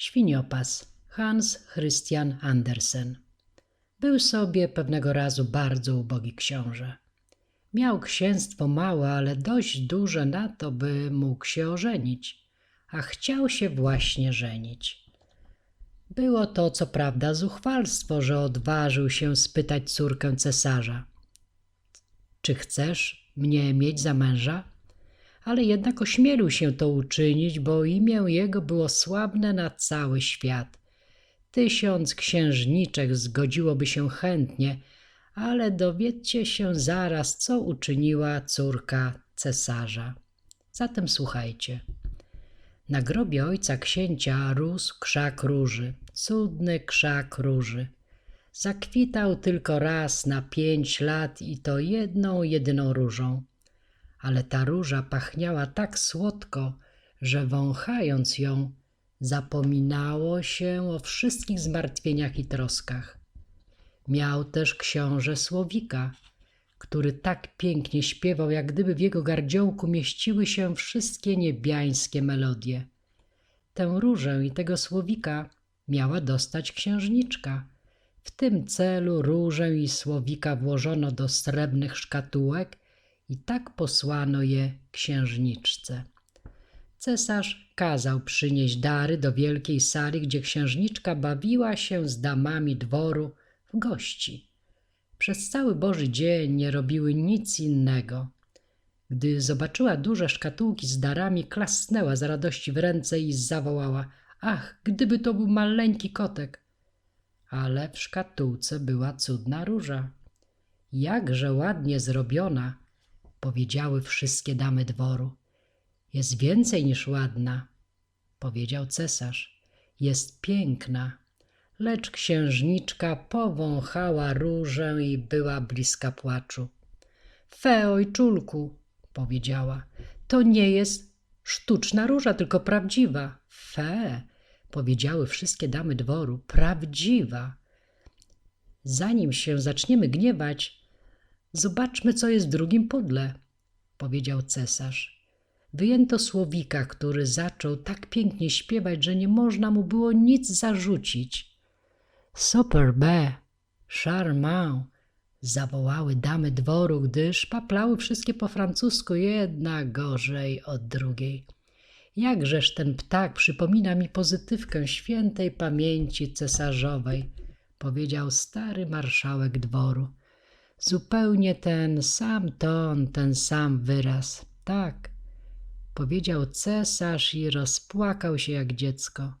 Świniopas Hans Christian Andersen. Był sobie pewnego razu bardzo ubogi książę. Miał księstwo małe, ale dość duże na to, by mógł się ożenić, a chciał się właśnie żenić. Było to co prawda zuchwalstwo, że odważył się spytać córkę cesarza: Czy chcesz mnie mieć za męża? Ale jednak ośmielił się to uczynić, bo imię jego było sławne na cały świat. Tysiąc księżniczek zgodziłoby się chętnie, ale dowiedzcie się zaraz, co uczyniła córka cesarza. Zatem słuchajcie. Na grobie ojca księcia rósł krzak róży, cudny krzak róży. Zakwitał tylko raz na pięć lat i to jedną, jedyną różą. Ale ta róża pachniała tak słodko, że wąchając ją, zapominało się o wszystkich zmartwieniach i troskach. Miał też książę Słowika, który tak pięknie śpiewał, jak gdyby w jego gardziołku mieściły się wszystkie niebiańskie melodie. Tę różę i tego słowika miała dostać księżniczka. W tym celu różę i słowika włożono do srebrnych szkatułek i tak posłano je księżniczce. Cesarz kazał przynieść dary do wielkiej sali, gdzie księżniczka bawiła się z damami dworu w gości. Przez cały Boży dzień nie robiły nic innego. Gdy zobaczyła duże szkatułki z darami, klasnęła z radości w ręce i zawołała: Ach, gdyby to był maleńki kotek! Ale w szkatułce była cudna róża. Jakże ładnie zrobiona, powiedziały wszystkie damy dworu. Jest więcej niż ładna, powiedział cesarz. Jest piękna. Lecz księżniczka powąchała różę i była bliska płaczu. Fe, ojczulku, powiedziała, to nie jest sztuczna róża, tylko prawdziwa. Fe, powiedziały wszystkie damy dworu, prawdziwa. Zanim się zaczniemy gniewać, zobaczmy, co jest w drugim pudle, powiedział cesarz. Wyjęto słowika, który zaczął tak pięknie śpiewać, że nie można mu było nic zarzucić. Superbe, charmant, zawołały damy dworu, gdyż paplały wszystkie po francusku, jedna gorzej od drugiej. Jakżeż ten ptak przypomina mi pozytywkę świętej pamięci cesarzowej, powiedział stary marszałek dworu. Zupełnie ten sam ton, ten sam wyraz. Tak, powiedział cesarz i rozpłakał się jak dziecko.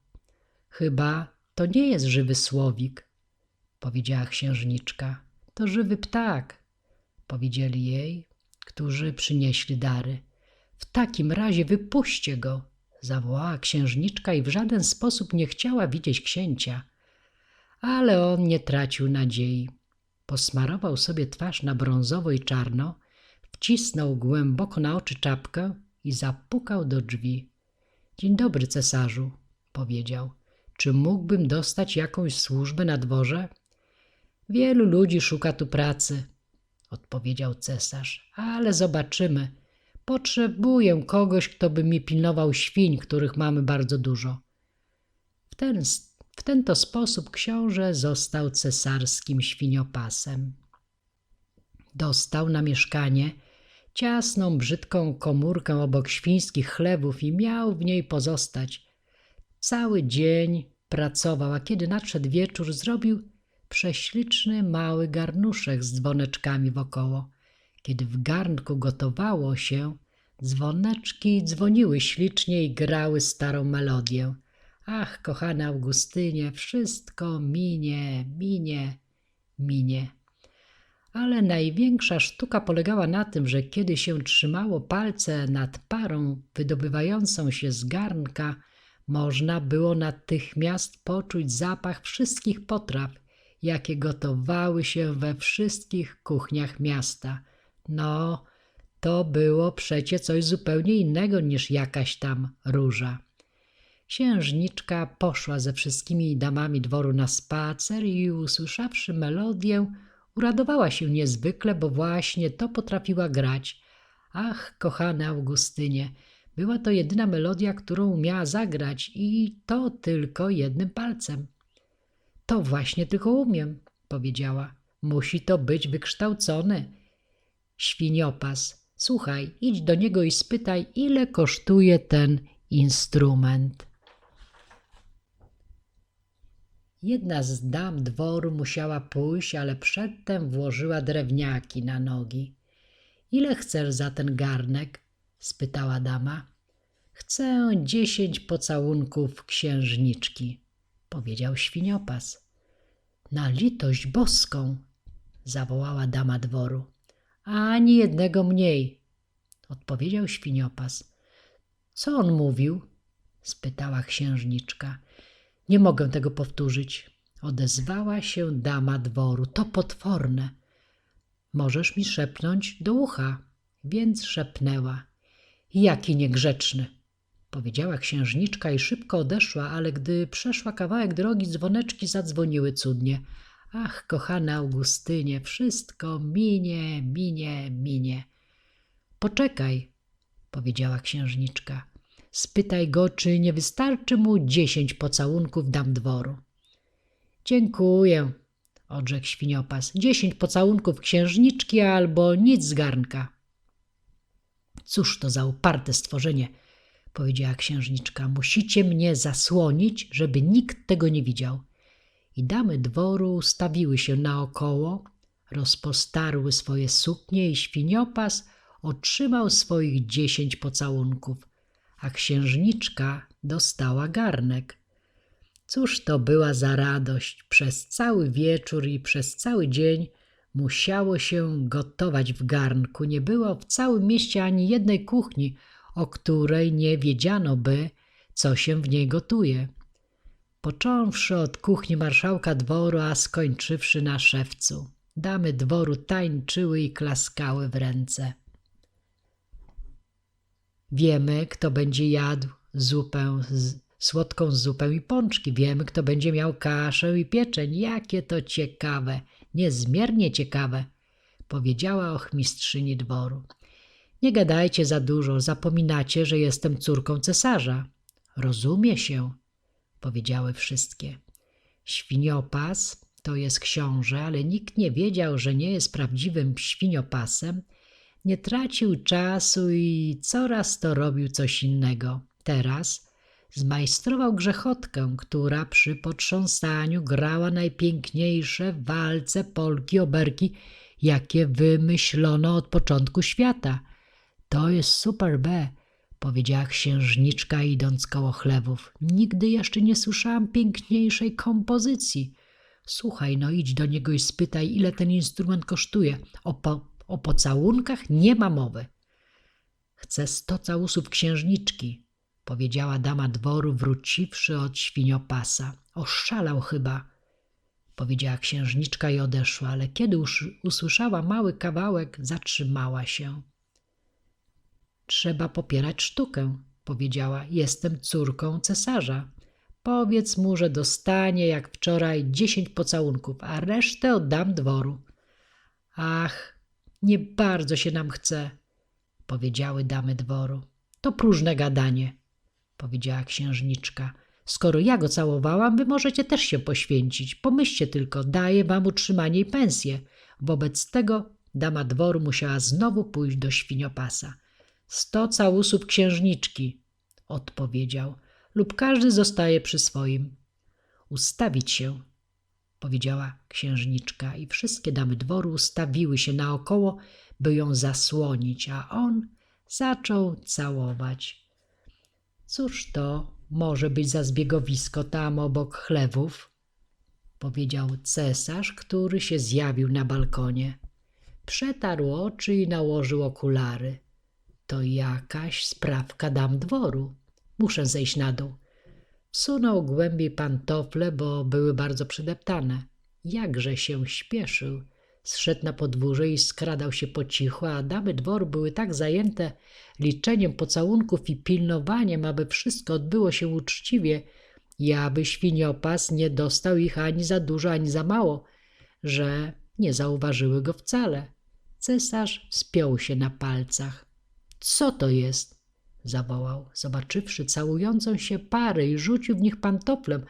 Chyba to nie jest żywy słowik, powiedziała księżniczka. To żywy ptak, powiedzieli jej, którzy przynieśli dary. W takim razie wypuśćcie go, zawołała księżniczka i w żaden sposób nie chciała widzieć księcia. Ale on nie tracił nadziei. Posmarował sobie twarz na brązowo i czarno, wcisnął głęboko na oczy czapkę i zapukał do drzwi. Dzień dobry, cesarzu, powiedział. Czy mógłbym dostać jakąś służbę na dworze? Wielu ludzi szuka tu pracy, odpowiedział cesarz, ale zobaczymy. Potrzebuję kogoś, kto by mi pilnował świń, których mamy bardzo dużo. W ten, w ten to sposób książę został cesarskim świniopasem. Dostał na mieszkanie ciasną, brzydką komórkę obok świńskich chlewów i miał w niej pozostać. Cały dzień pracował, a kiedy nadszedł wieczór, zrobił prześliczny mały garnuszek z dzwoneczkami wokoło. Kiedy w garnku gotowało się, dzwoneczki dzwoniły ślicznie i grały starą melodię. Ach, kochany Augustynie, wszystko minie, minie, minie. Ale największa sztuka polegała na tym, że kiedy się trzymało palce nad parą wydobywającą się z garnka, można było natychmiast poczuć zapach wszystkich potraw, jakie gotowały się we wszystkich kuchniach miasta. No, to było przecie coś zupełnie innego niż jakaś tam róża. Księżniczka poszła ze wszystkimi damami dworu na spacer i usłyszawszy melodię, uradowała się niezwykle, bo właśnie to potrafiła grać. Ach, kochany Augustynie, Była to jedyna melodia, którą umiała zagrać i to tylko jednym palcem. To właśnie tylko umiem, powiedziała. Musi to być wykształcony. Świniopas, słuchaj, idź do niego i spytaj, ile kosztuje ten instrument. Jedna z dam dworu musiała pójść, ale przedtem włożyła drewniaki na nogi. Ile chcesz za ten garnek? spytała dama. Chcę dziesięć pocałunków księżniczki, powiedział świniopas. Na litość boską, zawołała dama dworu. Ani jednego mniej, odpowiedział świniopas. Co on mówił? spytała księżniczka. Nie mogę tego powtórzyć, odezwała się dama dworu. To potworne. Możesz mi szepnąć do ucha, więc szepnęła. Jaki niegrzeczny, powiedziała księżniczka i szybko odeszła, ale gdy przeszła kawałek drogi, dzwoneczki zadzwoniły cudnie. Ach, kochana Augustynie, wszystko minie, minie, minie. Poczekaj, powiedziała księżniczka. Spytaj go, czy nie wystarczy mu dziesięć pocałunków dam dworu. Dziękuję, odrzekł świniopas. Dziesięć pocałunków księżniczki albo nic z garnka. Cóż to za uparte stworzenie, powiedziała księżniczka. Musicie mnie zasłonić, żeby nikt tego nie widział. I damy dworu ustawiły się naokoło, rozpostarły swoje suknie i świniopas otrzymał swoich dziesięć pocałunków, a księżniczka dostała garnek. Cóż to była za radość! Przez cały wieczór i przez cały dzień musiało się gotować w garnku. Nie było w całym mieście ani jednej kuchni, o której nie wiedziano by, co się w niej gotuje. Począwszy od kuchni marszałka dworu, a skończywszy na szewcu. Damy dworu tańczyły i klaskały w ręce. Wiemy, kto będzie jadł zupę, słodką zupę i pączki. Wiemy, kto będzie miał kaszę i pieczeń. Jakie to ciekawe, niezmiernie ciekawe, powiedziała ochmistrzyni dworu. Nie gadajcie za dużo, zapominacie, że jestem córką cesarza. Rozumie się, powiedziały wszystkie. Świniopas to jest książę, ale nikt nie wiedział, że nie jest prawdziwym świniopasem. Nie tracił czasu i coraz to robił coś innego. Teraz zmajstrował grzechotkę, która przy potrząsaniu grała najpiękniejsze walce, polki, oberki, jakie wymyślono od początku świata. To jest super B, powiedziała księżniczka idąc koło chlewów. Nigdy jeszcze nie słyszałam piękniejszej kompozycji. Słuchaj, no idź do niego i spytaj, ile ten instrument kosztuje. O, po, o pocałunkach nie ma mowy. Chcę sto całusów księżniczki, powiedziała dama dworu, wróciwszy od świniopasa. Oszalał chyba, powiedziała księżniczka i odeszła, ale kiedy już usłyszała mały kawałek, zatrzymała się. Trzeba popierać sztukę, powiedziała. Jestem córką cesarza. Powiedz mu, że dostanie jak wczoraj dziesięć pocałunków, a resztę oddam dworu. Ach, nie bardzo się nam chce, powiedziały damy dworu. To próżne gadanie, powiedziała księżniczka. Skoro ja go całowałam, wy możecie też się poświęcić. Pomyślcie tylko, daję wam utrzymanie i pensję. Wobec tego dama dworu musiała znowu pójść do świniopasa. Sto całusów księżniczki, odpowiedział, lub każdy zostaje przy swoim. Ustawić się, powiedziała księżniczka i wszystkie damy dworu ustawiły się naokoło, by ją zasłonić, a on zaczął całować. Cóż to może być za zbiegowisko tam obok chlewów? powiedział cesarz, który się zjawił na balkonie. Przetarł oczy i nałożył okulary. To jakaś sprawka dam dworu. Muszę zejść na dół. Wsunął głębiej pantofle, bo były bardzo przydeptane. Jakże się śpieszył. Zszedł na podwórze i skradał się po cichu, a damy dworu były tak zajęte liczeniem pocałunków i pilnowaniem, aby wszystko odbyło się uczciwie i aby świniopas nie dostał ich ani za dużo, ani za mało, że nie zauważyły go wcale. Cesarz wspiął się na palcach. Co to jest? Zawołał, zobaczywszy całującą się parę i rzucił w nich pantoflem,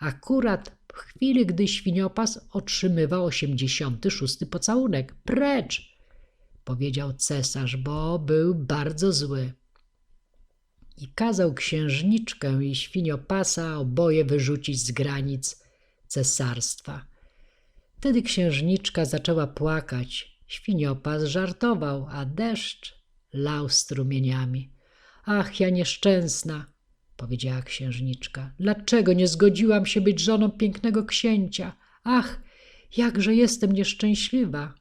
akurat w chwili, gdy świniopas otrzymywał osiemdziesiąty szósty pocałunek. Precz! powiedział cesarz, bo był bardzo zły. I kazał księżniczkę i świniopasa oboje wyrzucić z granic cesarstwa. Wtedy księżniczka zaczęła płakać, świniopas żartował, a deszcz lał strumieniami. Ach, ja nieszczęsna, powiedziała księżniczka. Dlaczego nie zgodziłam się być żoną pięknego księcia? Ach, jakże jestem nieszczęśliwa.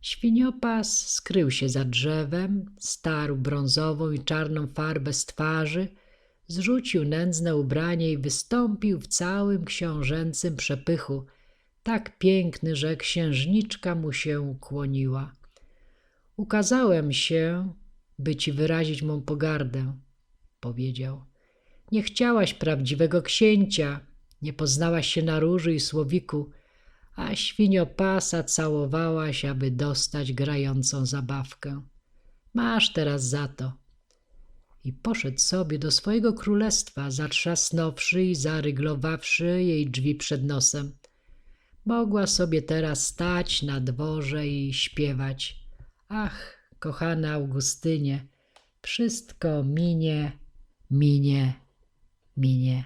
Świniopas skrył się za drzewem, starł brązową i czarną farbę z twarzy, zrzucił nędzne ubranie i wystąpił w całym książęcym przepychu, tak piękny, że księżniczka mu się ukłoniła. Ukazałem się, by ci wyrazić mą pogardę, powiedział. Nie chciałaś prawdziwego księcia, nie poznałaś się na róży i słowiku, a świniopasa całowałaś, aby dostać grającą zabawkę. Masz teraz za to. I poszedł sobie do swojego królestwa, zatrzasnąwszy i zaryglowawszy jej drzwi przed nosem. Mogła sobie teraz stać na dworze i śpiewać. Ach, kochana Augustynie, wszystko minie, minie, minie.